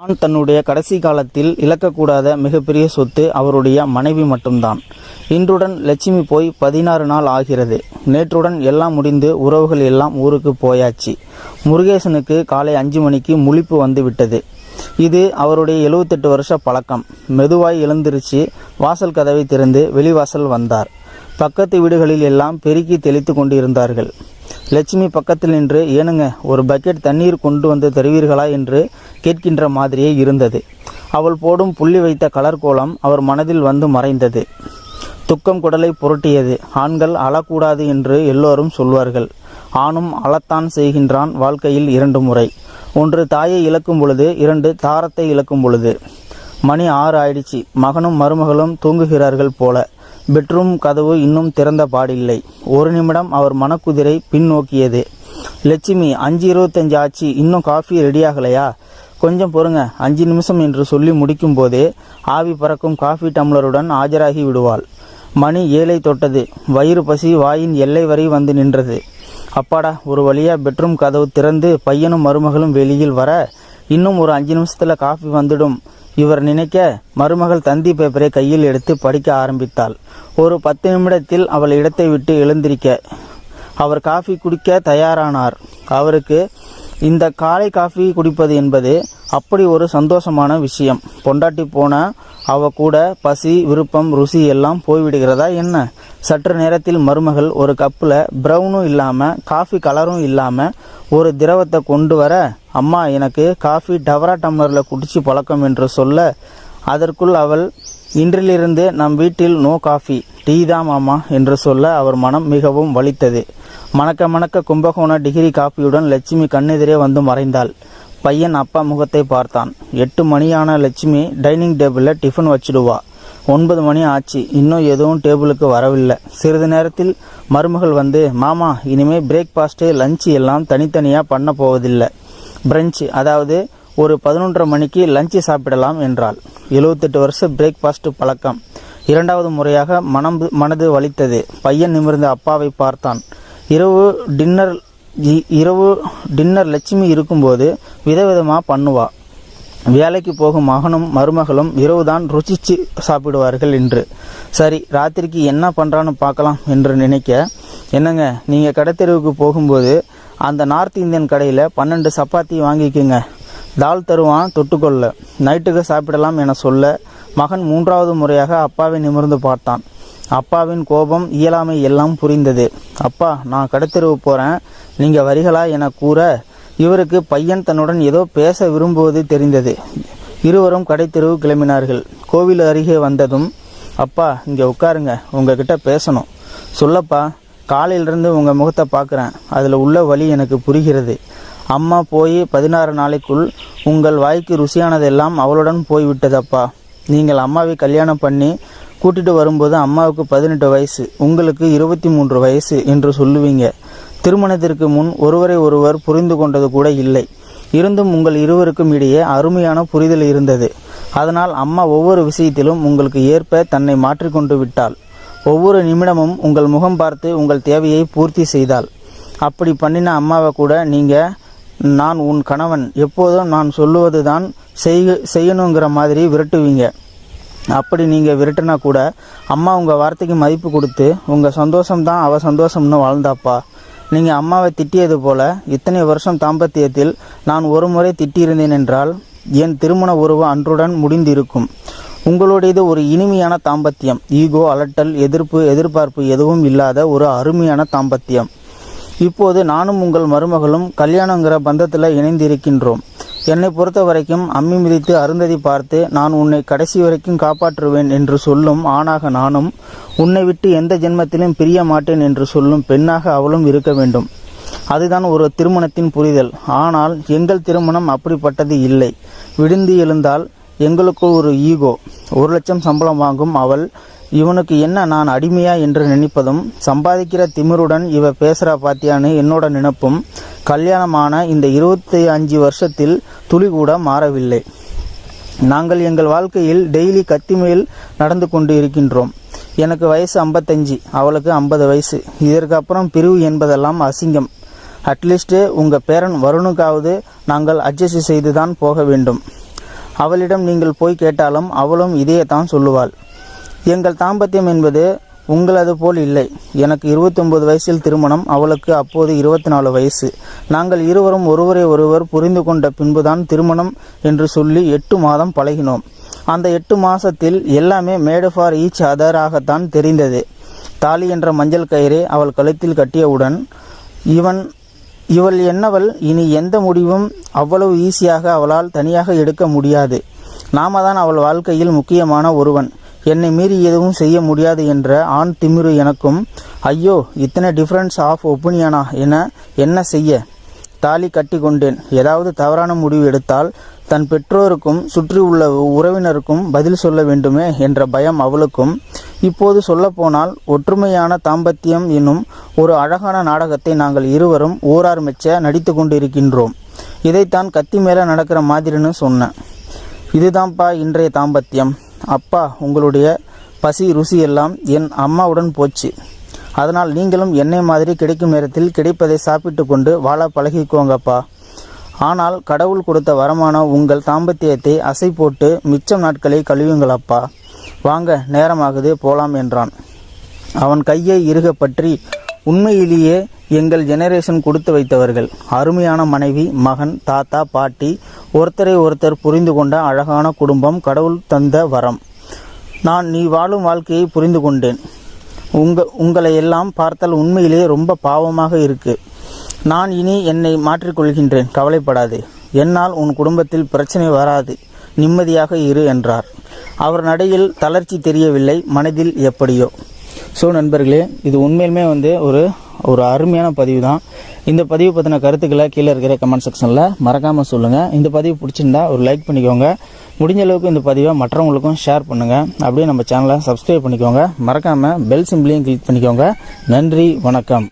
ஆண் தன்னுடைய கடைசி காலத்தில் இழக்கக்கூடாத மிகப்பெரிய சொத்து அவருடைய மனைவி மட்டும்தான். இன்றுடன் லட்சுமி போய் பதினாறு நாள் ஆகிறது. நேற்றுடன் எல்லாம் முடிந்து உறவுகள் எல்லாம் ஊருக்கு போயாச்சு. முருகேசனுக்கு காலை அஞ்சு மணிக்கு முழிப்பு வந்துவிட்டது. இது அவருடைய எழுவத்தெட்டு வருஷ பழக்கம். மெதுவாய் எழுந்திருச்சு வாசல் கதவை திறந்து வெளிவாசல் வந்தார். பக்கத்து வீடுகளில் எல்லாம் பெருக்கி தெளித்து கொண்டிருந்தார்கள். லட்சுமி பக்கத்தில் நின்று ஏனுங்க ஒரு பக்கெட் தண்ணீர் கொண்டு வந்து தருவீர்களா? என்று கேட்கின்ற மாதிரியே இருந்தது. அவள் போடும் புள்ளி வைத்த கலர் கோலம் அவர் மனதில் வந்து மறைந்தது. துக்கம் குடலை புரட்டியது. ஆண்கள் அழக்கூடாது என்று எல்லோரும் சொல்வார்கள். ஆணும் அழத்தான் செய்கின்றான் வாழ்க்கையில் இரண்டு முறை. ஒன்று தாயை இழக்கும் பொழுது இரண்டு தாரத்தை இழக்கும் பொழுது மணி ஆறு ஆயிடுச்சு. மகனும் மருமகளும் தூங்குகிறார்கள் போல. பெட்ரூம் கதவு இன்னும் திறந்த பாடில்லை. ஒரு நிமிடம் அவர் மனக்குதிரை பின்னோக்கியது. லட்சுமி அஞ்சு இருபத்தஞ்சு ஆச்சு இன்னும் காஃபி ரெடியாகலையா? கொஞ்சம் பொறுங்க அஞ்சு நிமிஷம் என்று சொல்லி முடிக்கும் போதே ஆவி பறக்கும் காஃபி டம்ளருடன் ஆஜராகி விடுவாள். மணி ஏழை தொட்டது. வயிறு பசி வாயின் எல்லை வரை வந்து நின்றது. அப்பாடா ஒரு வழியா பெட்ரூம் கதவு திறந்து பையனும் மருமகளும் வெளியில் வர இன்னும் ஒரு அஞ்சு நிமிஷத்தில் காஃபி வந்துடும். இவர் நினைக்க மருமகள் தந்தி பேப்பரை கையில் எடுத்து படிக்க ஆரம்பித்தாள். ஒரு பத்து நிமிடத்தில் அவள் இடத்தை விட்டு எழுந்திருக்க அவர் காஃபி குடிக்க தயாரானார். அவருக்கு இந்த காலை காஃபி குடிப்பது என்பது அப்படி ஒரு சந்தோஷமான விஷயம். பொண்டாட்டி போன அவ கூட பசி விருப்பம் ருசி எல்லாம் போய்விடுகிறதா என்ன? சற்று நேரத்தில் மருமகள் ஒரு கப்பில் ப்ரௌனும் இல்லாமல் காஃபி கலரும் இல்லாமல் ஒரு திரவத்தை கொண்டு வர அம்மா எனக்கு காஃபி டவரா டம்ளரில் குடிச்சு பழக்கம் என்று சொல்ல அதற்குள் அவள் இன்றிலிருந்து நம் வீட்டில் நோ காஃபி டீ தான் மாமா என்று சொல்ல அவர் மனம் மிகவும் வலித்தது. மணக்க மணக்க கும்பகோண டிகிரி காஃபியுடன் லட்சுமி கண்ணெதிரே வந்து மறைந்தாள். பையன் அப்பா முகத்தை பார்த்தான். எட்டு மணியான லட்சுமி டைனிங் டேபிளில் டிஃபன் வச்சிடுவா. ஒன்பது மணி ஆச்சு. இன்னும் எதுவும் டேபிளுக்கு வரவில்லை. சிறிது நேரத்தில் மருமகள் வந்து மாமா இனிமே பிரேக்ஃபாஸ்ட்டு லஞ்சு எல்லாம் தனித்தனியாக பண்ண போவதில்லை. பிரெஞ்சு அதாவது ஒரு பதினொன்றரை மணிக்கு லஞ்சு சாப்பிடலாம் என்றாள். எழுவத்தெட்டு வருஷ பிரேக்ஃபாஸ்ட் பழக்கம். இரண்டாவது முறையாக மனம் மனது வலித்தது. பையன் நிமிர்ந்த அப்பாவை பார்த்தான். இரவு டின்னர் இரவு டின்னர் லட்சுமி இருக்கும்போது விதவிதமாக பண்ணுவா. வேலைக்கு போகும் மகனும் மருமகளும் இரவு தான் ருசிச்சு சாப்பிடுவார்கள் என்று சரி ராத்திரிக்கு என்ன பண்ணுறான்னு பார்க்கலாம் என்று நினைக்க என்னங்க நீங்கள் கடைத்தெருவுக்கு போகும்போது அந்த நார்த் இந்தியன் கடையில் பன்னெண்டு சப்பாத்தி வாங்கிக்கோங்க. தால் தருவான் தொட்டுக்கொள்ள. நைட்டுக்கு சாப்பிடலாம் என சொல்ல மகன் மூன்றாவது முறையாக அப்பாவை நிமிர்ந்து பார்த்தான். அப்பாவின் கோபம் இயலாமை எல்லாம் புரிந்தது. அப்பா நான் கடைத்தெருவு போகிறேன் நீங்கள் வரிகளா என கூற இவருக்கு பையன் தன்னுடன் ஏதோ பேச விரும்புவது தெரிந்தது. இருவரும் கடைத்தெருவு கிளம்பினார்கள். கோவில் அருகே வந்ததும் அப்பா இங்கே உட்காருங்க. உங்ககிட்ட பேசணும். சொல்லப்பா காலையிலிருந்து உங்கள் முகத்தை பார்க்குறேன். அதில் உள்ள வழி எனக்கு புரிகிறது. அம்மா போய் பதினாறு நாளைக்குள் உங்கள் வாய்க்கு ருசியானதெல்லாம் அவளுடன் போய்விட்டதப்பா. நீங்கள் அம்மாவை கல்யாணம் பண்ணி கூட்டிட்டு வரும்போது அம்மாவுக்கு பதினெட்டு வயசு உங்களுக்கு இருபத்தி மூன்று வயசு என்று சொல்லுவீங்க. திருமணத்திற்கு முன் ஒருவரை ஒருவர் புரிந்து கொண்டது கூட இல்லை. இருந்தும் உங்கள் இருவருக்கும் இடையே அருமையான புரிதல் இருந்தது. அதனால் அம்மா ஒவ்வொரு விஷயத்திலும் உங்களுக்கு ஏற்ப தன்னை மாற்றிக்கொண்டு விட்டாள். ஒவ்வொரு நிமிடமும் உங்கள் முகம் பார்த்து உங்கள் தேவையை பூர்த்தி செய்தாள் அப்படி பண்ணின அம்மாவை கூட நீங்கள் நான் உன் கணவன் எப்போதும் நான் சொல்லுவது தான் செய்ய செய்யணுங்கிற மாதிரி விரட்டுவீங்க. அப்படி நீங்கள் விரட்டுனா கூட அம்மா உங்கள் வார்த்தைக்கு மதிப்பு கொடுத்து உங்கள் சந்தோஷம் தான் சந்தோஷம்னு வாழ்ந்தாப்பா. நீங்கள் அம்மாவை திட்டியது போல இத்தனை வருஷம் தாம்பத்தியத்தில் நான் ஒரு முறை திட்டியிருந்தேன் என்றால் என் திருமண உறவு அன்றுடன் முடிந்திருக்கும். உங்களுடையது ஒரு இனிமையான தாம்பத்தியம். ஈகோ அலட்டல் எதிர்ப்பு எதிர்பார்ப்பு எதுவும் இல்லாத ஒரு அருமையான தாம்பத்தியம். இப்போது நானும் உங்கள் மருமகளும் கல்யாணங்கிற பந்தத்தில் இணைந்திருக்கின்றோம். என்னை பொறுத்த வரைக்கும் அம்மி மிதித்து அருந்ததி பார்த்து நான் உன்னை கடைசி வரைக்கும் காப்பாற்றுவேன் என்று சொல்லும் ஆணாக நானும் உன்னை விட்டு எந்த ஜென்மத்திலும் பிரிய மாட்டேன் என்று சொல்லும் பெண்ணாக அவளும் இருக்க வேண்டும். அதுதான் ஒரு திருமணத்தின் புரிதல். ஆனால் எங்கள் திருமணம் அப்படிப்பட்டது இல்லை. விடுந்து எழுந்தால் எங்களுக்கு ஒரு ஈகோ. ஒரு லட்சம் சம்பளம் வாங்கும் அவள். இவனுக்கு என்ன நான் அடிமையா என்று நினைப்பதும் சம்பாதிக்கிற திமிருடன் இவ பேசுகிறா பாத்தியான்னு என்னோட நினப்பும் கல்யாணமான இந்த இருபத்தி அஞ்சு வருஷத்தில் துளி கூட மாறவில்லை. நாங்கள் எங்கள் வாழ்க்கையில் டெய்லி கத்திமேல் நடந்து கொண்டு இருக்கின்றோம். எனக்கு வயசு ஐம்பத்தஞ்சு அவளுக்கு ஐம்பது வயசு. இதற்கு அப்புறம் பிரிவு என்பதெல்லாம் அசிங்கம். அட்லீஸ்ட்டு உங்கள் பேரன் வருணுக்காவது நாங்கள் அட்ஜஸ்ட் செய்துதான் போக வேண்டும். அவளிடம் நீங்கள் போய் கேட்டாலும் அவளும் இதையே தான் சொல்லுவாள். எங்கள் தாம்பத்தியம் என்பது உங்களது போல் இல்லை. எனக்கு 29 வயசில் திருமணம் அவளுக்கு அப்போது இருபத்தி நாலு வயசு. நாங்கள் இருவரும் ஒருவரை ஒருவர் புரிந்து கொண்ட பின்புதான் திருமணம் என்று சொல்லி எட்டு மாதம் பழகினோம். அந்த எட்டு மாசத்தில் எல்லாமே மேடு ஃபார் ஈச் அதராகத்தான் தெரிந்தது. தாலி என்ற மஞ்சள் கயிறை அவள் கழுத்தில் கட்டியவுடன் இவன் இவள் என்னவள்? இனி எந்த முடிவும் அவ்வளவு ஈஸியாக அவளால் தனியாக எடுக்க முடியாது. நாம தான் அவள் வாழ்க்கையில் முக்கியமான ஒருவன். என்னை மீறி எதுவும் செய்ய முடியாது என்ற ஆண் திமிரு எனக்கும் ஐயோ இத்தனை டிஃப்ரென்ஸ் ஆஃப் ஒப்பீனியனா என என்ன செய்ய? தாலி கட்டி கொண்டேன் ஏதாவது தவறான முடிவு எடுத்தால் தன் பெற்றோருக்கும் சுற்றியுள்ள உறவினருக்கும் பதில் சொல்ல வேண்டுமே என்ற பயம் அவளுக்கும். இப்போது சொல்லப்போனால் ஒற்றுமையான தாம்பத்தியம் என்னும் ஒரு அழகான நாடகத்தை நாங்கள் இருவரும் ஊரார் மெச்ச நடித்து கொண்டிருக்கின்றோம். இதைத்தான் கத்தி மேலே நடக்கிற மாதிரின்னு சொன்னேன். இதுதான்ப்பா இன்றைய தாம்பத்தியம். அப்பா உங்களுடைய பசி ருசி எல்லாம் என் அம்மாவுடன் போச்சு. அதனால் நீங்களும் என்னை மாதிரி கிடைக்கும் நேரத்தில் கிடைப்பதை சாப்பிட்டு கொண்டு வாழ பழகிக்கோங்கப்பா. ஆனால் கடவுள் கொடுத்த வரமான உங்கள் தாம்பத்தியத்தை அசை போட்டு மிச்சம் நாட்களை கழுவுங்களப்பா. வாங்க நேரமாகுது போலாம் என்றான். அவன் கையை இறுக பற்றி உண்மையிலேயே எங்கள் ஜெனரேஷன் கொடுத்து வைத்தவர்கள். அருமையான மனைவி மகன் தாத்தா பாட்டி ஒருத்தரை ஒருத்தர் புரிந்து கொண்ட அழகான குடும்பம் கடவுள் தந்த வரம். நான் நீ வாழும் வாழ்க்கையை புரிந்து கொண்டேன். உங்க உங்களை எல்லாம் பார்த்தால் உண்மையிலே ரொம்ப பாவமாக இருக்கு. நான் இனி என்னை மாற்றிக்கொள்கின்றேன் கவலைப்படாதே. என்னால் உன் குடும்பத்தில் பிரச்சனை வராது. நிம்மதியாக இரு என்றார். அவர் நடையில் தளர்ச்சி தெரியவில்லை மனதில் எப்படியோ. ஸோ நண்பர்களே இது உண்மையிலுமே வந்து ஒரு ஒரு அருமையான பதிவு தான் இந்த பதிவு பற்றின கருத்துக்களை கீழே இருக்கிற கமெண்ட் செக்ஷனில் மறக்காமல் சொல்லுங்கள் இந்த பதிவு பிடிச்சிருந்தா ஒரு லைக் பண்ணிக்கோங்க. முடிஞ்ச அளவுக்கு இந்த பதிவை மற்றவங்களுக்கும் ஷேர் பண்ணுங்கள் அப்படியே நம்ம சேனலை சப்ஸ்கிரைப் பண்ணிக்கோங்க. மறக்காமல் பெல் சிம்பிளையும் கிளிக் பண்ணிக்கோங்க. நன்றி வணக்கம்.